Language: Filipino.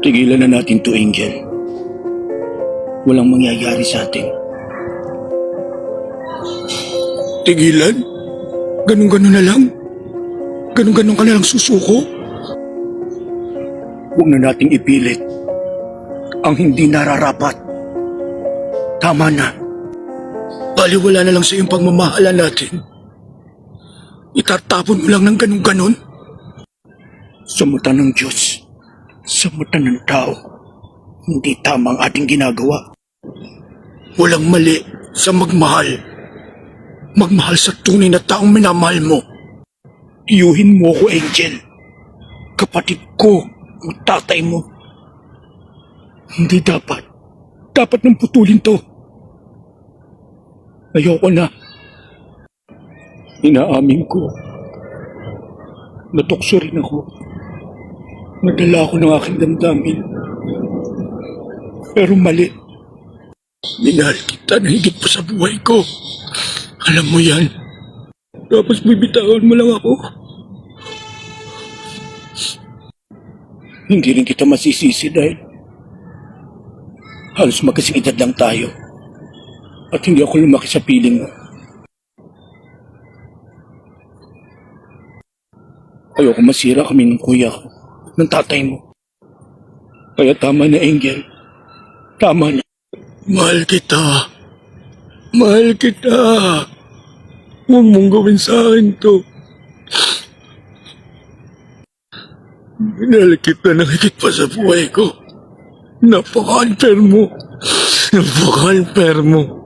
Tigilan na natin to, Angel. Walang mangyayari sa atin. Tigilan? Ganun-ganun na lang? Ganun-ganun ka na lang susuko? Huwag na nating ipilit ang hindi nararapat. Tama na. Baliwala na lang sa iyong pagmamahala natin. Itatapon mo lang ng ganun-ganun. Sa mata ng Diyos, sa mata ng tao, hindi tama ang ating ginagawa. Walang mali sa magmahal. Magmahal sa tunay na taong minamahal mo. Tiyuhin mo ako, Angel. Kapatid ko, ang tatay mo. Hindi dapat. Dapat nang putulin to. Ayoko na. Inaamin ko. Natukso rin ako. Nadala ako ng aking damdamin. Pero mali. Minahal kita na higit pa sa buhay ko. Alam mo yan. Tapos bibitawan mo lang ako. Hindi rin kita masisisi dahil halos magkasing lang tayo. At hindi ako lumaki sa piling mo. Ayoko masira kami ng kuya ko, ng tatay mo. Kaya tama na, Angel. Tama na. Mahal kita. Mahal kita. Huwag mong gawin sa akin to. Minahal kita na higit pa sa buhay ko. Napaka-unfair mo. Napaka-unfair mo.